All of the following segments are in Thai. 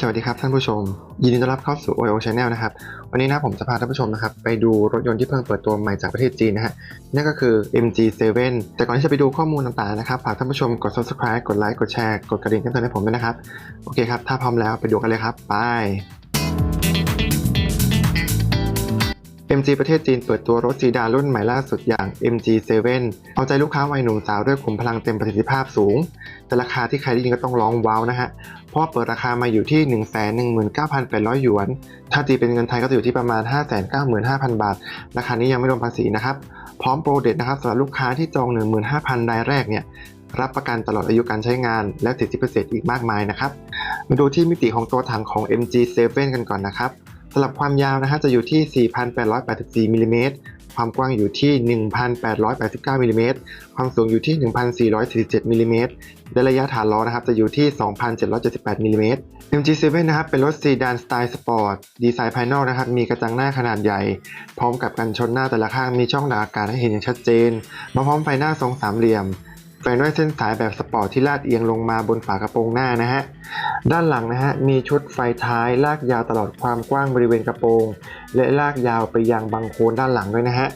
สวัสดีครับท่านผู้ชม ยินดีต้อนรับเข้าสู่ OIO Channel นะครับ วันนี้นะผมจะพาท่านผู้ชมนะครับไปดูรถยนต์ที่เพิ่งเปิดตัวใหม่จากประเทศจีนนะฮะนั่นก็คือ MG7 แต่ก่อนที่จะไปดูข้อมูลต่างๆนะครับฝากท่านผู้ชมกด subscribe กดไลค์กดแชร์กดกระดิ่งแจ้งเตือนให้ผมด้วยนะครับ โอเคครับ ถ้าพร้อมแล้วไปดูกันเลยครับ ไป MG ประเทศจีนเปิดตัวรถซีดานรุ่นใหม่ล่าสุดอย่าง MG7 เอาใจลูกค้าวัยหนุ่มสาวด้วยขุมพลังเต็มประสิทธิภาพสูง แต่ราคาที่ใครได้ยินก็ต้องร้องว้าวนะฮะ เพราะเปิดราคามาอยู่ที่ 119,800 หยวน ถ้าตีเป็นเงินไทยก็จะอยู่ที่ประมาณ 595,000 บาท ราคานี้ยังไม่รวมภาษีนะครับ พร้อมโปรเด็ดนะครับสำหรับลูกค้าที่จอง 15,000รายแรกเนี่ยรับประกันตลอดอายุการใช้งาน และสิทธิพิเศษอีกมากมายนะครับ มาดูที่มิติของตัวถังของ MG7 กันก่อนนะครับ สำหรับความยาวนะฮะจะอยู่ที่ 4,884มิลลิเมตรความกว้างอยู่ที่ 1,889มิลลิเมตรความสูงอยู่ที่ 1,447มิลลิเมตรและระยะฐานล้อนะครับจะอยู่ที่ 2,778มิลลิเมตร MG7 นะครับเป็นรถซีดานสไตล์สปอร์ต ดีไซน์ภายนอกนะครับมีกระจังหน้าขนาดใหญ่ พร้อมกับกันชนหน้าแต่ละข้างมีช่องดักอากาศให้เห็นอย่างชัดเจน มาพร้อมไฟหน้าทรงสามเหลี่ยม แฝงด้วยเส้นสายแบบสปอร์ตที่ลาดเอียงลงมาบนฝากระโปรงหน้านะฮะ ด้านหลังนะฮะมีชุดไฟท้ายลากยาวตลอดความกว้างบริเวณกระโปรง และลากยาวไปยังบังโคนด้านหลังด้วยนะฮะ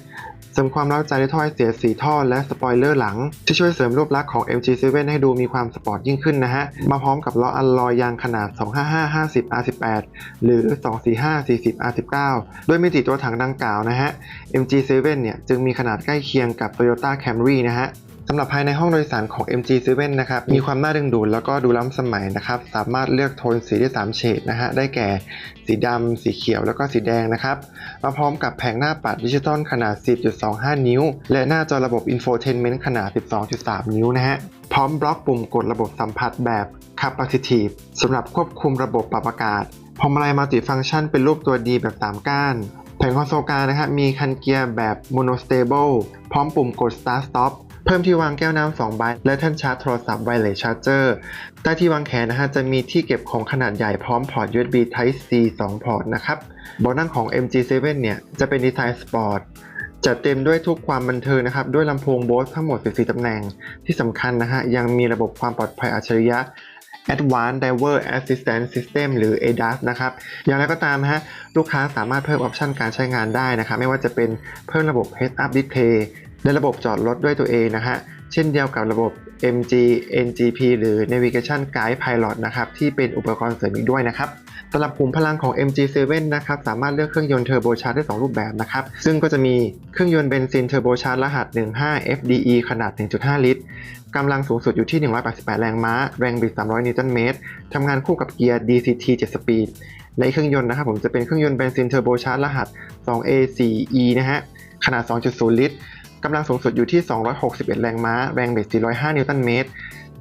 เสริมความเร้าใจด้วยท่อไอเสียสีท่อและสปอยเลอร์หลัง ที่ช่วยเสริมรูปลักษณ์ของ MG7 ให้ดูมีความสปอร์ตยิ่งขึ้นนะฮะ มาพร้อมกับล้ออัลลอยยางขนาด 255 50 R18 หรือ 245 40 R19 ด้วยมิติตัวถังดังกล่าวนะฮะ MG7 เนี่ยจึงมีขนาดใกล้เคียงกับ Toyota Camry นะฮะ สำหรับภายในห้องโดยสารของ MG7 นะครับ มีความน่าดึงดูดแล้วก็ดูล้ำสมัยนะครับ สามารถเลือกโทนสีได้ 3 เฉดนะฮะ ได้แก่สีดำ สีเขียว แล้วก็สีแดงนะครับ มาพร้อมกับแผงหน้าปัดดิจิตอลขนาด 10.25 นิ้ว และหน้าจอระบบ Infotainment ขนาด 12.3 นิ้วนะฮะ พร้อมบล็อกปุ่มกดระบบสัมผัสแบบ Capacitive สำหรับควบคุมระบบปรับอากาศ พวงมาลัยมัลติฟังก์ชันเป็นรูปตัวดีแบบ3ก้านแผงคอนโซลกลางนะครับมีคันเกียร์แบบ Monostable พร้อมปุ่มกด Start Stop เพิ่มที่วางแก้วน้ำ2ใบ และแท่นชาร์จโทรศัพท์ Wireless Charger ใต้ที่วางแขนนะฮะจะมีที่เก็บของขนาดใหญ่พร้อมพอร์ต USB Type C 2 พอร์ตนะครับเบาะนั่งของ MG7 เนี่ยจะเป็นดีไซน์สปอร์ตจัดเต็มด้วยทุกความบันเทิงนะครับ ด้วยลำโพง Bose ทั้งหมด 14 ตำแหน่ง ที่สำคัญนะฮะ ยังมีระบบความปลอดภัยอัจฉริยะ Advanced Driver Assistance System หรือ ADAS นะครับ อย่างไรก็ตามนะฮะ ลูกค้าสามารถเพิ่มออปชันการใช้งานได้นะครับ ไม่ว่าจะเป็นเพิ่มระบบ Head Up Display และระบบจอดรถด้วยตัวเองนะฮะ เช่นเดียวกับระบบ MG NGP หรือ Navigation Guide Pilot นะครับ ที่เป็นอุปกรณ์เสริมอีกด้วยนะครับสำหรับขุมพลังของ MG7 นะครับ สามารถเลือกเครื่องยนต์เทอร์โบชาร์จได้ 2 รูปแบบนะครับ ซึ่งก็จะมีเครื่องยนต์เบนซินเทอร์โบชาร์จรหัส 15 FDE ขนาด 1.5 ลิตรกำลังสูงสุดอยู่ที่ 188 แรงม้า แรงบิด 300 นิวตันเมตรทำงานคู่กับเกียร์ DCT 7 สปีดและเครื่องยนต์นะครับผมจะเป็นเครื่องยนต์เบนซินเทอร์โบชาร์จรหัส 2A4E นะฮะ ขนาด 2.0 ลิตร กำลังสูงสุดอยู่ที่ 261 แรงม้า แรงบิด 405 นิวตันเมตร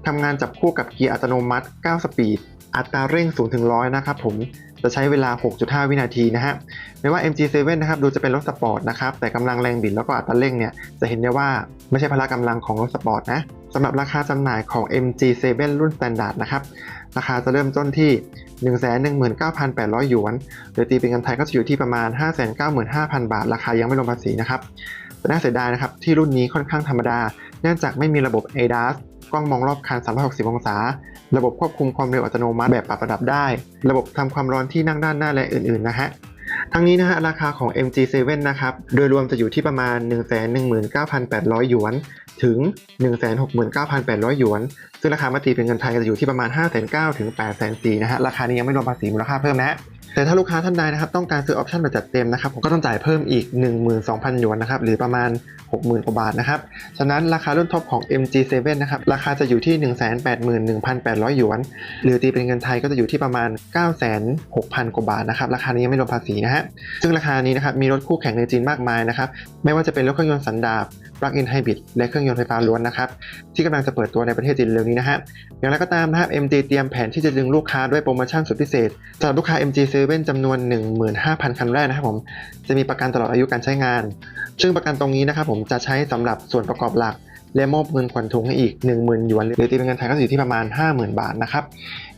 ทำงานจับคู่กับเกียร์อัตโนมัติ 9 สปีด อัตราเร่ง0ถึง100 นะครับผม จะใช้เวลา 6.5 วินาทีนะฮะ ไม่ว่า MG7 นะครับ ดูจะเป็นรถสปอร์ตนะครับ แต่กำลังแรงบิดแล้วก็อัตราเร่งเนี่ย จะเห็นได้ว่าไม่ใช่พละกำลังของรถสปอร์ตนะสำหรับราคาจำหน่ายของ MG7 รุ่น Standard นะครับ ราคาจะเริ่มต้นที่ 119,800 หยวน โดยตีเป็นเงินไทยก็จะอยู่ที่ประมาณ 595,000 บาท ราคายังไม่รวมภาษีนะครับ แต่น่าเสียดายนะครับที่รุ่นนี้ค่อนข้างธรรมดา เนื่องจากไม่มีระบบ ADAS กล้องมองรอบคัน 360 องศา ระบบควบคุมความเร็วอัตโนมัติแบบปรับระดับได้ ระบบทำความร้อนที่นั่งด้านหน้าและอื่นๆนะฮะ ทั้งนี้นะฮะราคาของ MG7 นะครับ โดยรวมจะอยู่ที่ประมาณ 119,800 หยวน ถึง 169,800 หยวน ซึ่งราคามาตีเป็นเงินไทยจะอยู่ที่ประมาณ 5,900ถึง8,400นะฮะ ราคานี้ยังไม่รวมภาษีมูลค่าเพิ่มนะฮะ แต่ถ้าลูกค้าท่านใดนะครับต้องการซื้อออปชันแบบจัดเต็มนะครับผมก็ต้องจ่ายเพิ่มอีก 12,000 หยวนนะครับหรือประมาณ 60,000กว่าบาทนะครับฉะนั้นราคารุ่นท็อปของ MG7 นะครับราคาจะอยู่ที่ 181,800 หยวน หรือตีเป็นเงินไทยก็จะอยู่ที่ประมาณ 96,000กว่าบาทนะครับราคานี้ยังไม่รวมภาษีนะฮะซึ่งราคานี้นะครับมีรถคู่แข่งในจีนมากมายนะครับไม่ว่าจะเป็นรถเครื่องยนต์สันดาป plug-in hybrid และเครื่องยนต์ไฟฟ้าล้วนนะครับที่กำลังจะเปิดตัวในประเทศจีนเร็วนี้นะฮะอย่างไรก็ตามนะครับ MG เตรียมแผนที่จะดึงลูกค้าด้วยโปรโมชั่นสุดพิเศษสำหรับลูกค้า MG7 จำนวน 15,000 คันแรกนะครับผม จะมีประกันตลอดอายุการใช้งาน ซึ่งประกันตรงนี้นะครับผมจะใช้สำหรับส่วนประกอบหลัก และมอบเงินขวัญถุงให้อีก 10,000หยวนหรือตีเป็นเงินไทยก็อยู่ที่ประมาณ 50,000 บาทนะครับ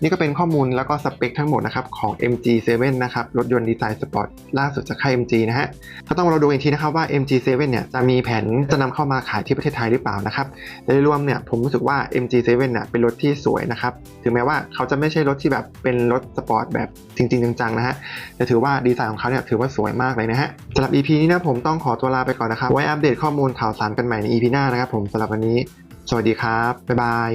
นี่ก็เป็นข้อมูลแล้วก็สเปคทั้งหมดนะครับของ MG7 นะครับรถยนต์ดีไซน์สปอร์ตล่าสุดจากค่าย MG นะฮะก็ต้องเราดูอีกทีนะครับว่า MG7 เนี่ยจะมีแผนจะนำเข้ามาขายที่ประเทศไทยหรือเปล่านะครับโดยรวมเนี่ยผมรู้สึกว่า MG7 เนี่ยเป็นรถที่สวยนะครับถึงแม้ว่าเขาจะไม่ใช่รถที่แบบเป็นรถสปอร์ตแบบจริง ๆ จังๆนะฮะแต่ถือว่าดีไซน์ของเขาเนี่ยถือว่าสวยมากเลยนะฮะสำหรับ EP นี้นะผมต้องขอตัวลาไปก่อนนะครับไว้อัปเดตข้อมูลข่าวสารกันใหม่ใน EP หน้านะครับผมสำหรับวันนี้ สวัสดีครับ บ๊ายบาย